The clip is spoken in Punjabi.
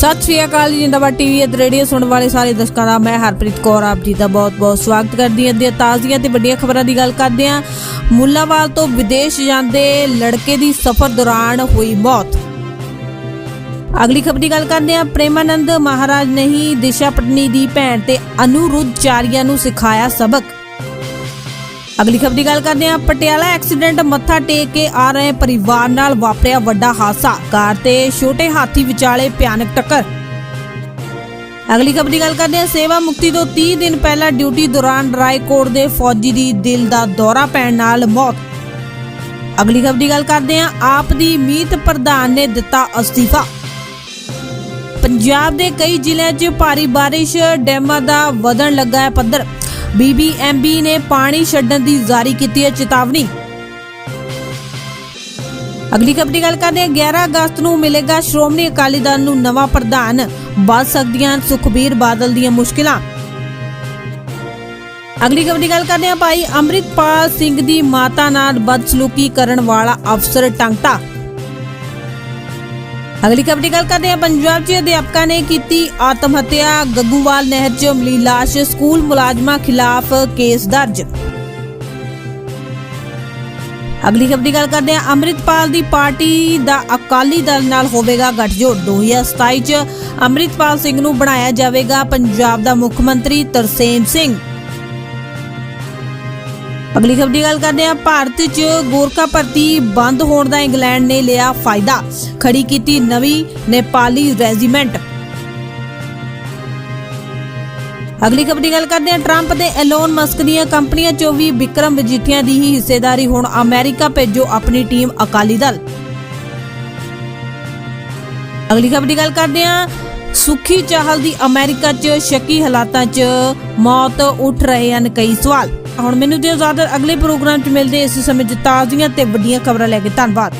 ਸਤਿ ਸ਼੍ਰੀ ਅਕਾਲ ਜੀ ਜਿੰਦਾਬਾਦ ਟੀਵੀ ਅਤੇ ਰੇਡੀਓ ਸੁਣਨ ਵਾਲੇ ਸਾਰੇ ਦਰਸ਼ਕਾਂ ਦਾ। ਮੈਂ ਹਰਪ੍ਰੀਤ ਕੌਰ, ਆਪ ਜੀ ਦਾ ਬਹੁਤ-ਬਹੁਤ ਸਵਾਗਤ ਕਰਦੀ ਹਾਂ। ਤੇ ਤਾਜ਼ੀਆਂ ਤੇ ਵੱਡੀਆਂ ਖਬਰਾਂ ਦੀ ਗੱਲ ਕਰਦੇ ਹਾਂ। ਮੁੱਲਾਵਾਲ ਤੋਂ ਵਿਦੇਸ਼ ਜਾਂਦੇ ਲੜਕੇ ਦੀ ਸਫ਼ਰ ਦੌਰਾਨ ਹੋਈ ਮੌਤ। ਅਗਲੀ ਖਬਰ ਦੀ ਗੱਲ ਕਰਦੇ ਹਾਂ। ਪ੍ਰੇਮਾਨੰਦ ਮਹਾਰਾਜ ਨਹੀਂ ਦਿਸ਼ਾ ਪਟਨੀ ਦੀ ਭੈਣ ਤੇ ਅਨੁਰੁੱਧਚਾਰੀਆ ਨੂੰ ਸਿਖਾਇਆ ਸਬਕ। ਅਗਲੀ ਖਬਰ ਦੀ ਗੱਲ ਕਰਦੇ ਹਾਂ, ਪਟਿਆਲਾ ਐਕਸੀਡੈਂਟ ਮੱਥਾ ਟੇਕ ਕੇ ਆ ਰਹੇ ਪਰਿਵਾਰ ਨਾਲ ਵਾਪਰਿਆ ਵੱਡਾ ਹਾਦਸਾ। ਕਾਰ ਤੇ ਛੋਟੇ ਹਾਥੀ ਵਿਚਾਲੇ ਭਿਆਨਕ ਟੱਕਰ। ਅਗਲੀ ਖਬਰ ਦੀ ਗੱਲ ਕਰਦੇ ਹਾਂ, ਸੇਵਾ ਮੁਕਤੀ ਤੋਂ 30 ਦਿਨ ਪਹਿਲਾਂ ਡਿਊਟੀ ਦੌਰਾਨ ਰਾਏਕੋਟ ਦੇ ਫੌਜੀ ਦੀ ਦਿਲ ਦਾ ਦੌਰਾ ਪੈਣ ਨਾਲ ਮੌਤ। ਅਗਲੀ ਖਬਰ ਦੀ ਗੱਲ ਕਰਦੇ ਹਾਂ, ਆਪ ਦੀ ਮੀਤ ਪ੍ਰਧਾਨ ਨੇ ਦਿੱਤਾ ਅਸਤੀਫਾ। ਪੰਜਾਬ ਦੇ ਕਈ ਜ਼ਿਲ੍ਹਿਆਂ 'ਚ ਭਾਰੀ ਬਾਰਿਸ਼, ਡੈਮਾਂ ਦਾ ਵਧਣ ਲੱਗਾ ਹੈ ਪੱਧਰ। ਬੀਬੀਐਮਬੀ ਨੇ ਪਾਣੀ ਛੱਡਣ ਦੀ ਜਾਰੀ ਕੀਤੀ ਹੈ ਚੇਤਾਵਨੀ। ਅਗਲੀ ਖਬਰ ਦੀ ਗੱਲ ਕਰਦੇ ਹਾਂ। 11 ਅਗਸਤ ਨੂੰ ਮਿਲੇਗਾ ਸ਼੍ਰੋਮਣੀ ਅਕਾਲੀ ਦਲ ਨੂੰ ਨਵਾਂ ਪ੍ਰਧਾਨ। ਵੱਧ ਸਕਦੀਆਂ ਸੁਖਬੀਰ ਬਾਦਲ ਦੀਆਂ ਮੁਸ਼ਕਿਲਾਂ। ਅਗਲੀ ਖਬਰ ਦੀ ਗੱਲ ਕਰਦੇ ਹਾਂ ਭਾਈ ਅੰਮ੍ਰਿਤਪਾਲ ਸਿੰਘ ਦੀ ਮਾਤਾ ਨਾਲ ਬਦਸਲੂਕੀ ਕਰਨ ਵਾਲਾ ਅਫਸਰ ਟੰਗਟਾ ਅਗਲੀ ਖਬਰ ਦੀ ਗੱਲ ਕਰਦੇ ਹਾਂ, ਪੰਜਾਬ 'ਚ ਅਧਿਆਪਕਾਂ ਨੇ ਕੀਤੀ ਆਤਮ ਹੱਤਿਆ। ਗੱਗੂਵਾਲ ਨਹਿਰ 'ਚ ਮਿਲੀ ਲਾਸ਼, ਸਕੂਲ ਮੁਲਾਜ਼ਮਾਂ ਖਿਲਾਫ ਕੇਸ ਦਰਜ। ਅਗਲੀ ਖਬਰ ਦੀ ਗੱਲ ਕਰਦੇ ਹਾਂ, ਅੰਮ੍ਰਿਤਪਾਲ ਦੀ ਪਾਰਟੀ ਦਾ ਅਕਾਲੀ ਦਲ ਨਾਲ ਹੋਵੇਗਾ ਗੱਠਜੋੜ। 2027 'ਚ ਅੰਮ੍ਰਿਤਪਾਲ ਸਿੰਘ ਨੂੰ ਬਣਾਇਆ ਜਾਵੇਗਾ ਪੰਜਾਬ ਦਾ ਮੁੱਖ ਮੰਤਰੀ ਤਰਸੇਮ ਸਿੰਘ। ਅਗਲੀ ਖਬਰ ਦੀ ਗੱਲ ਕਰਦੇ ਹਾਂ। ਭਾਰਤ 'ਚ ਗੋਰਖਾ ਭਰਤੀ ਬੰਦ ਹੋਣ ਦਾ ਇੰਗਲੈਂਡ ਨੇ ਲਿਆ ਫਾਇਦਾ। ਖੜੀ ਕੀਤੀ ਨਵੀਂ ਨੇਪਾਲੀ ਰੈਜੀਮੈਂਟ। ਅਗਲੀ ਖਬਰ ਦੀ ਗੱਲ ਕਰਦੇ ਹਾਂ। ਟਰੰਪ ਤੇ ਐਲੋਨ ਮਸਕ ਦੀਆਂ ਕੰਪਨੀਆਂ 'ਚੋਂ ਵੀ ਵਿਕਰਮ ਵਜੀਠੀਆਂ ਦੀ ਹੀ ਹਿੱਸੇਦਾਰੀ ਹੁਣ ਅਮਰੀਕਾ ਭੇਜੋ ਆਪਣੀ ਟੀਮ ਅਕਾਲੀ ਦਲ। ਅਗਲੀ ਖਬਰ ਦੀ ਗੱਲ ਕਰਦੇ ਹਾਂ। ਸੁਖੀ ਚਾਹਲ ਦੀ ਅਮਰੀਕਾ 'ਚ ਸ਼ੱਕੀ ਹਾਲਾਤਾਂ 'ਚ ਮੌਤ ਉੱਠ ਰਹੇ ਹਨ ਕਈ ਸਵਾਲ। ਹੁਣ ਮੈਨੂੰ ਦਿਓ ਇਜਾਜ਼ਤ ਅਗਲੇ ਪ੍ਰੋਗਰਾਮ 'ਚ ਮਿਲਦੇ ਇਸ ਸਮੇਂ 'ਚ ਤਾਜ਼ੀਆਂ ਤੇ ਵੱਡੀਆਂ ਖਬਰਾਂ ਲੈ ਕੇ। ਧੰਨਵਾਦ।